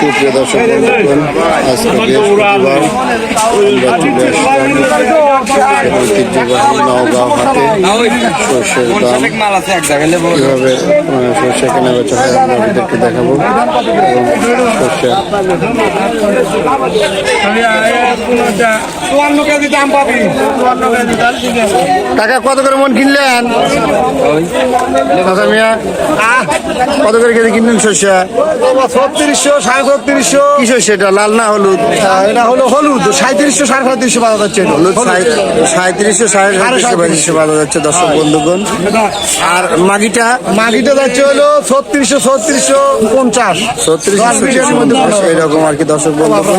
সুপ্রিয় দর্শক বন্ধুগণ, আজকে বৃহস্পতিবার ঐতিহ্যবাহী নওগাঁ সর্ষের দাম কীভাবে সর্ষে কেনা বেচা হয় দেখাবো সর্ষে টাকা কত করে মন কিনলেন? মিয়া কত করে কেজি কিনলেন সর্ষে? ছত্রিশশো সাড়ে ছত্রিশশো। কি সর্ষে এটা লাল না হলুদ? এটা হলো হলুদ সাঁত্রিশশো সাড়ে সাঁত্রিশশো পাওয়া যাচ্ছে। হলুদ সাঁত্রিশশো সাড়ে সাঁত্রিশশো পঁয়ত্রিশশো পাওয়া যাচ্ছে দর্শক বন্ধুগণ। আর মাগিটা? মাটিতে যাচ্ছে হলো ছত্রিশশো ছত্রিশশো পঞ্চাশ। ছত্রিশশো ছত্রিশশো এরকম আর কি দর্শক বন্ধুগণ।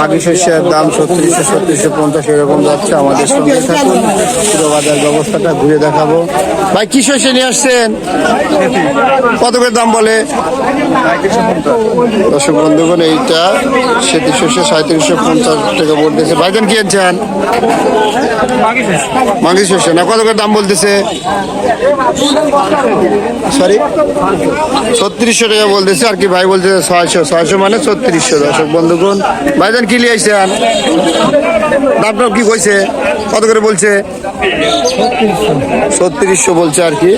মাগি শস্যের দাম ছত্রিশশো ছত্রিশশো পঞ্চাশ এরকম যাচ্ছে। আমাদের সঙ্গে থাকুন। পুরো বাজার ব্যবস্থাটা ঘুরে দেখাবো। ভাই কি শস্য নিয়ে আসছেন? কত করে দাম বলে? দর্শক বন্ধুগণ এইটা সেটি শস্য সাঁত্রিশশো পঞ্চাশ টাকা বলতেছে। ভাইজান কি আনছেন? মাগি শস্য না। কত করে দাম বলতেছে? সরি ছত্রিশশো টাকা বলতেছে, আর কি ভাই বলছে ছয়শো। ছয়শো মানে ছত্রিশশো, দর্শক বন্ধুগণ। ভাইজান কি লিয়ে আসছেন দামটা কি কইছে? কত করে বলছে? ছত্রিশশো বলছে আর কি।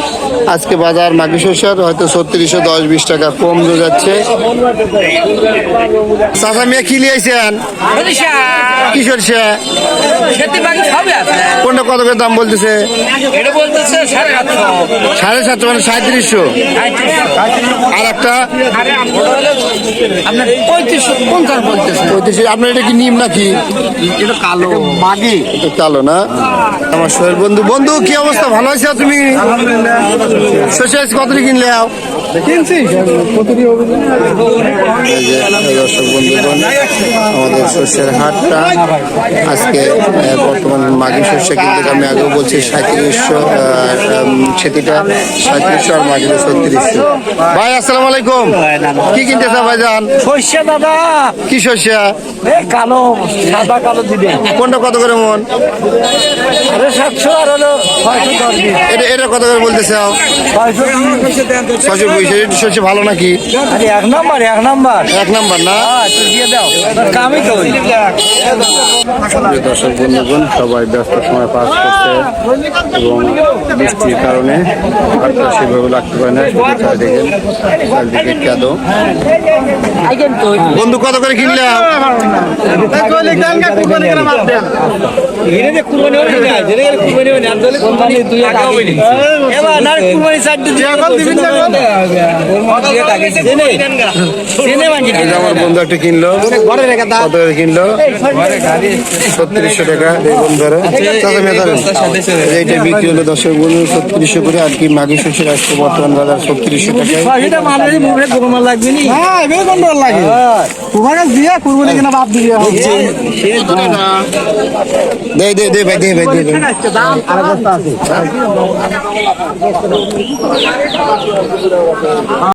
আজকে বাজার মাগি শস্যের হয়তো ছত্রিশশো দশ বিশ টাকা কম যাচ্ছে। চাচা মিয়া কি লিয়ে আইসেন কি সরষে আছে কোনটা কত করে দাম বলতেছে? সাড়ে সাতশো মানে সাঁত্রিশশো। আর একটা আপনার এটা কি নিম নাকি? এটা কালো। মাগি। এটা কালো না? আমার শহর বন্ধু। বন্ধু কি অবস্থা? ভালো আছে তুমি? আজকে কত কিনলে? আও? কিনছি দর্শক বন্ধুগণ আমাদের শস্যের হাটটা। আজকে বর্তমান মাঘি শস্য কিন্তু আমি আগেও বলছি সাঁত্রিশশো সেটিটা সাঁত্রিশশো আর মাঘিটা ছত্রিশশো। ভাই আসসালামু আলাইকুম। কি কিনতেছে ভাই যান সর্ষে দাদা। কি শস্য কালো সাদা কালো দিবে। কোনটা কত করে মন? সাতশো আর হলো ছয়শো। দশ এটা এটা কত করে বলতেছে? ছয়শো ছশো পয়সা এটা ভালো নাকি? আরে এক নাম্বার এক নাম্বার। এক নাম্বার না? হ্যাঁ দিয়ে দাও। কামই তো দর্শক বন্ধুগণ সবাই ব্যস্ত সময় পাস করছে এবং বৃষ্টির কারণে হাটটা সেভাবে লাগতে পারে না। চারিদিকে কাদো। বন্ধু কত করে কিনলে? কুরবানি কুরবানি হয় আর দুই এক আগে। এবার না কুরবানি দিন দিয়ে দিবেন না কোন? জেনে, জেনে ভাঙি দিন। এই যে আমার বন্ধু একটা কিনলো কত করে কিনলো ছত্রিশশো টাকা দেখুন ধরো চাচা ধরেন। এইটা বিক্রি হলো দর্শক বন্ধু ছত্রিশশো করে আর কি মাঘি শস্যের আজকে বর্তমান বাজার ছত্রিশশো গোলমাল লাগবে নি? হ্যাঁ এগুলো কোন লাগে কুরবানি দিয়ে কুরবানি কিনা বাদ দিয়ে দে দে দে ভাই দে ভাই দে ভাই 你怎么？你怎么？你怎？